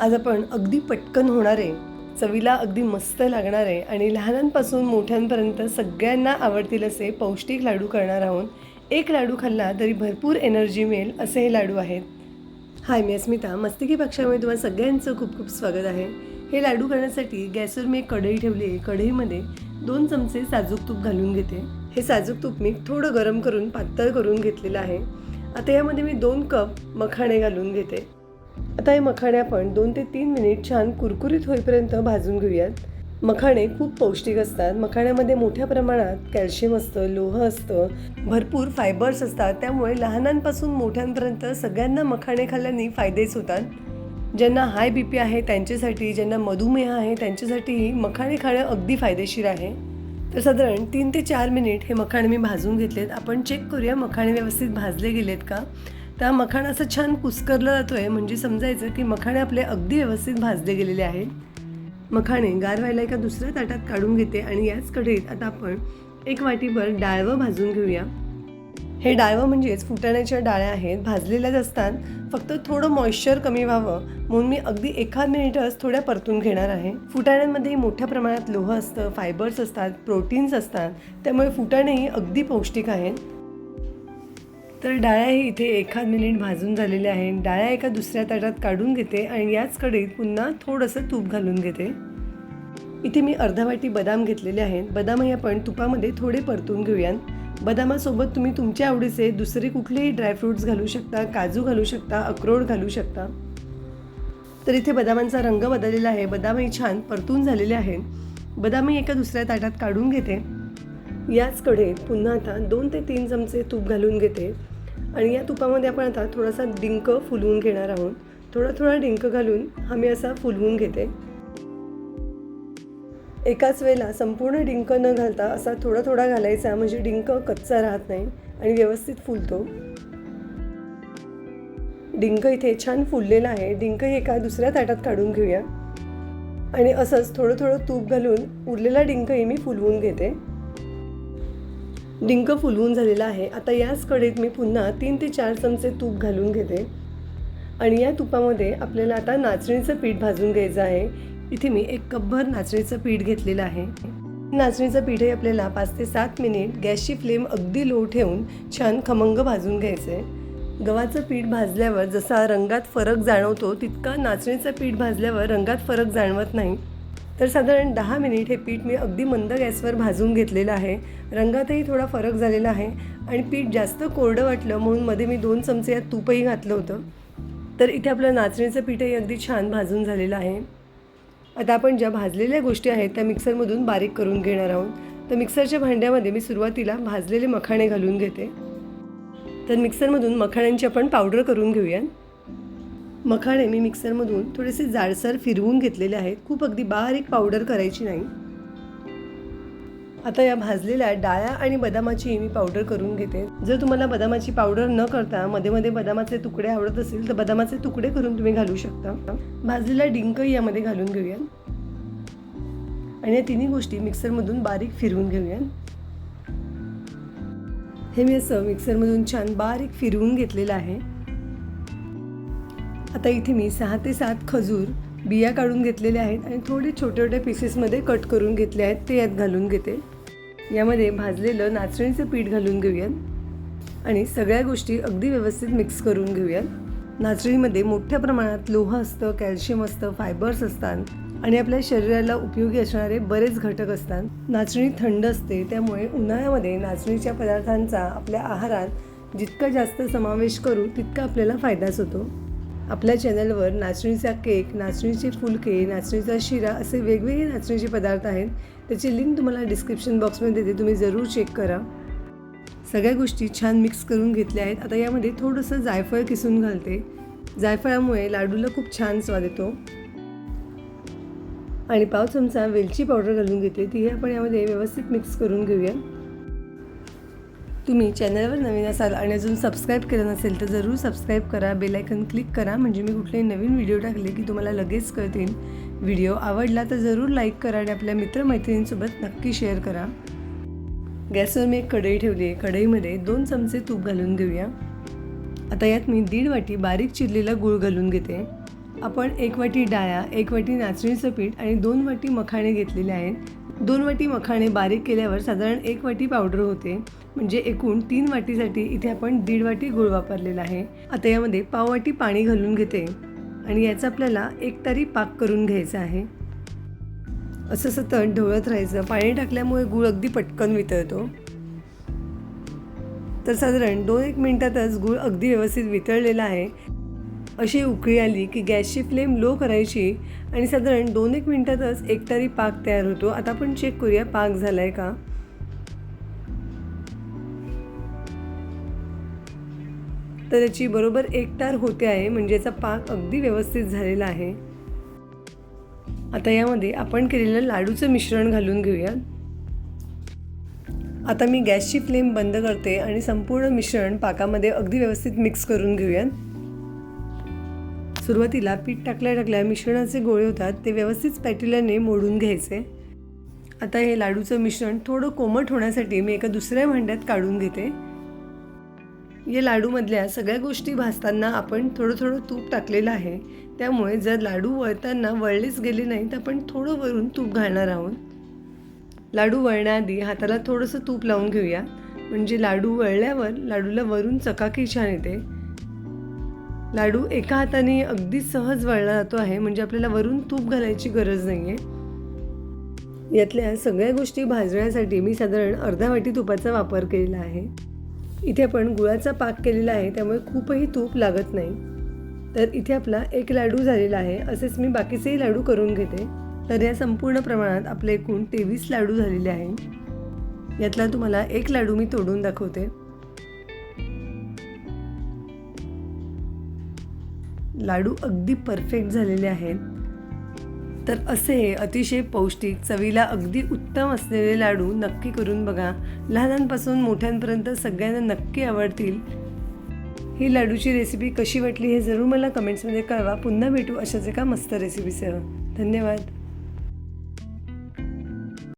आज आपण अगदी पटकन होणारे चवीला अगदी मस्त लागणारे आणि लहानांपासून मोठ्यांपर्यंत सगळ्यांना आवडतील असे पौष्टिक लाडू करणार आहोत. एक लाडू खाल्ला तरी भरपूर एनर्जी मिळेल असे हे लाडू आहेत. हाय मी अस्मिता. मस्तिकी पक्षामध्ये तुम्हाला सगळ्यांचं खूप खूप स्वागत आहे. हे लाडू करण्यासाठी गॅसवर मी एक कढई ठेवली आहे. कढईमध्ये दोन चमचे साजूक तूप घालून घेते. हे साजूक तूप मी थोडं गरम करून पातळ करून घेतलेलं आहे. आता यामध्ये मी दोन कप मखाणे घालून घेते. आता हे मखाणे आपण दोन ते तीन मिनिट छान कुरकुरीत होईपर्यंत भाजून घेऊयात. मखाणे खूप पौष्टिक असतात. मखाण्यामध्ये मोठ्या प्रमाणात कॅल्शियम असतं लोह असतं भरपूर फायबर्स असतात. त्यामुळे लहानांपासून मोठ्यांपर्यंत सगळ्यांना मखाणे खाल्ल्याने फायदेच होतात. ज्यांना हाय बी पी आहे त्यांच्यासाठी ज्यांना मधुमेह आहे त्यांच्यासाठीही मखाणे खाणं अगदी फायदेशीर आहे. तर साधारण तीन ते चार मिनिट हे मखाणे मी भाजून घेतलेत. आपण चेक करूया मखाणे व्यवस्थित भाजले गेलेत का? त्या मखाण असं छान कुस्करलं जातो आहे म्हणजे समजायचं की मखाणे आपले अगदी व्यवस्थित भाजले गेलेले आहेत. मखाणे गार व्हायला एका दुसऱ्या ताटात काढून घेते आणि याच कढईत आता आपण एक वाटीभर डाळवं भाजून घेऊया. हे डाळवं म्हणजेच फुटाण्याच्या डाळ्या आहेत. भाजलेल्याच असतात. फक्त थोडं मॉइश्चर कमी व्हावं म्हणून मी अगदी एका मिनिटच थोड्या परतून घेणार आहे. फुटाण्यांमध्ये मोठ्या प्रमाणात लोह असतं फायबर्स असतात प्रोटीन्स असतात. त्यामुळे फुटाणेही अगदी पौष्टिक आहेत. तर डाळ्या हे इथे एखाद मिनिट भाजून झालेल्या आहेत. डाळ्या एका दुसऱ्या ताटात काढून घेते आणि याच कढईत पुन्हा थोडंसं तूप घालून घेते. इथे मी अर्धा वाटी बदाम घेतलेले आहेत. बदामही आपण तुपामध्ये थोडे परतून घेऊयात. बदामासोबत तुम्ही तुमच्या आवडीचे दुसरे कुठलेही ड्रायफ्रूट्स घालू शकता काजू घालू शकता अक्रोड घालू शकता. तर इथे बदामांचा रंग बदललेला आहे. बदामही छान परतून झालेले आहेत. बदामही एका दुसऱ्या ताटात काढून घेते. याच कढईत पुन्हा आता दोन ते तीन चमचे तूप घालून घेते. आणि या तुपामध्ये आपण आता थोडासा डिंक फुलवून घेणार आहोत. थोडा थोडा डिंक घालून आम्ही असा फुलवून घेते. एकाच वेळेला संपूर्ण डिंक न घालता असा थोडा थोडा घालायचा म्हणजे डिंक कच्चा राहत नाही आणि व्यवस्थित फुलतो. डिंक इथे छान फुललेला आहे. डिंक हे एका दुसऱ्या ताटात काढून घेऊया. आणि असंच थोडं थोडं तूप घालून उरलेला डिंकही मी फुलवून घेते. डिंक फुलवून झालेला आहे. आता याच कढईत मी पुन्हा तीन ते चार चमचे तूप घालून घेते. आणि या तुपामध्ये आपल्याला आता नाचणीचं पीठ भाजून घ्यायचं आहे. इथे मी एक कपभर नाचणीचं पीठ घेतलेलं आहे. नाचणीचं पीठही आपल्याला पाच ते सात मिनिट गॅसची फ्लेम अगदी लो ठेवून छान खमंग भाजून घ्यायचं. आहे गव्हाचं पीठ भाजल्यावर जसा रंगात फरक जाणवतो तितका नाचणीचं पीठ भाजल्यावर रंगात फरक जाणवत नाही. तर साधारण दहा मिनिट हे पीठ मी अगदी मंद गॅसवर भाजून घेतलेलं आहे. रंगातही थोडा फरक झालेला आहे. आणि पीठ जास्त कोरडं वाटलं म्हणून मध्ये मी दोन चमचे यात तूपही घातलं होतं. तर इथे आपलं नाचणीचं पीठही अगदी छान भाजून झालेलं आहे. आता आपण ज्या भाजलेल्या गोष्टी आहेत त्या मिक्सरमधून बारीक करून घेणार आहोत. तर मिक्सरच्या भांड्यामध्ये मी सुरुवातीला भाजलेले मखाणे घालून घेते. तर मिक्सरमधून मखाण्यांची आपण पावडर करून घेऊयात. मखाणे मी मिक्सरमधून थोडेसे जाडसर फिरवून घेतलेले आहेत. खूप अगदी बारीक पावडर करायची नाही. आता या भाजलेल्या डाळ्या आणि बदामाची मी पावडर करून घेते. जर तुम्हाला बदामाची पावडर न करता मध्ये मध्ये बदामाचे तुकडे आवडत असेल तर बदामाचे तुकडे करून तुम्ही घालू शकता. भाजलेला डिंकही यामध्ये घालून घेऊया. आणि या तिन्ही गोष्टी मिक्सरमधून बारीक फिरवून घेऊया. हे मी असं मिक्सरमधून छान बारीक फिरवून घेतलेलं आहे. आता इथे मी सहा ते सात खजूर बिया काढून घेतलेल्या आहेत आणि थोडे छोटे छोटे पीसेसमध्ये कट करून घेतले आहेत. ते यात घालून घेते. यामध्ये भाजलेलं नाचणीचं पीठ घालून घेऊयात. आणि सगळ्या गोष्टी अगदी व्यवस्थित मिक्स करून घेऊयात. नाचणीमध्ये मोठ्या प्रमाणात लोह असतं कॅल्शियम असतं फायबर्स असतात आणि आपल्या शरीराला उपयोगी असणारे बरेच घटक असतात. नाचणी थंड असते त्यामुळे उन्हाळ्यामध्ये नाचणीच्या पदार्थांचा आपल्या आहारात जितका जास्त समावेश करू तितका आपल्याला फायदाच होतो. आपल्या चॅनलवर नाचणीचा केक नाचणीचे फुलके नाचणीचा शिरा असे वेगवेगळे नाचणीचे पदार्थ आहेत. त्याची लिंक तुम्हाला डिस्क्रिप्शन बॉक्समध्ये देते. तुम्ही जरूर चेक करा. सगळ्या गोष्टी छान मिक्स करून घेतल्या आहेत. आता यामध्ये थोडंसं जायफळ किसून घालते. जायफळामुळे लाडूला खूप छान स्वाद येतो. आणि पाव चमचा वेलची पावडर घालून घेते ती आपण यामध्ये व्यवस्थित मिक्स करून घेऊया. तुम्ही चॅनलवर नवीन असाल आणि अजून सबस्क्राईब केलं नसेल तर जरूर सबस्क्राईब करा बेलायकन क्लिक करा. म्हणजे मी कुठलेही नवीन व्हिडिओ टाकले की तुम्हाला लगेच कळतील. व्हिडिओ आवडला तर जरूर लाईक करा आणि आपल्या मित्रमैत्रिणींसोबत नक्की शेअर करा. गॅसवर मी एक कढई ठेवली आहे. कढईमध्ये दोन चमचे तूप घालून घेऊया. आता यात मी दीड वाटी बारीक चिरलेला गूळ घालून घेते. आपण एक वाटी डाळ्या एक वाटी नाचणीचं पीठ आणि दोन वाटी मखाणे घेतलेले आहेत. दोन वाटी मखाणे बारीक केल्यावर साधारण एक वाटी पावडर होते. म्हणजे एकूण तीन वाटीसाठी इथे आपण दीड वाटी गूळ वापरलेला आहे. आता यामध्ये पाव वाटी पाणी घालून घेते. आणि याचा आपल्याला एक तारी पाक करून घ्यायचा आहे. असं सतत ढवळत राहायचं. पाणी टाकल्यामुळे गूळ अगदी पटकन वितळतो. तर साधारण दोन एक मिनटातच गूळ अगदी व्यवस्थित वितळलेला आहे. अशी उकळी आली की गॅसची फ्लेम लो करायची आणि साधारण दोन एक मिनटातच एकतारी पाक तयार होतो. आता आपण चेक करूया पाक झाला आहे का? तर याची बरोबर एक तार होते आहे म्हणजे याचा पाक अगदी व्यवस्थित झालेला आहे. आता यामध्ये आपण केलेलं लाडूचं मिश्रण घालून घेऊया. आता मी गॅसची फ्लेम बंद करते आणि संपूर्ण मिश्रण पाकामध्ये अगदी व्यवस्थित मिक्स करून घेऊया. सुरुवातीला पीठ टाकल्या टाकल्या मिश्रणाचे गोळे होतात ते व्यवस्थित पॅटिल्याने मोडून घ्यायचे. आता हे लाडूचं मिश्रण थोडं कोमट होण्यासाठी मी एका दुसऱ्या भांड्यात काढून घेते. या लाडूमधल्या सगळ्या गोष्टी भाजताना आपण थोडं थोडं तूप टाकलेलं आहे. त्यामुळे जर लाडू वळताना वळलेच गेले नाही तर आपण थोडं वरून तूप घालणार आहोत. लाडू वळण्याआधी हाताला थोडंसं तूप लावून घेऊया. म्हणजे लाडू वळल्यावर लाडूला वरून चकाकी छान येते. लाडू एका हाताने अगदी सहज वळला जातो आहे म्हणजे आपल्याला वरून तूप घालायची गरज नाही आहे यातल्या सगळ्या गोष्टी भाजण्यासाठी मी साधारण अर्धा वाटी तुपाचा वापर केलेला आहे. इथे आपण गुळाचा पाक केलेला आहे त्यामुळे खूपही तूप लागत नाही. तर इथे आपला एक लाडू झालेला आहे असेच मी बाकीचेही लाडू करून घेते. तर या संपूर्ण प्रमाणात आपले एकूण तेवीस लाडू झालेले आहे यातला तुम्हाला एक लाडू मी तोडून दाखवते. लाडू अगदी परफेक्ट झालेले आहेत. तर असे हे अतिशय पौष्टिक चवीला अगदी उत्तम असलेले लाडू नक्की करून बघा. लहानांपासून मोठ्यांपर्यंत सगळ्यांना नक्की आवडतील. ही लाडूची रेसिपी कशी वाटली हे जरूर मला कमेंट्समध्ये कळवा. पुन्हा भेटू अशाच एका मस्त रेसिपीसह धन्यवाद.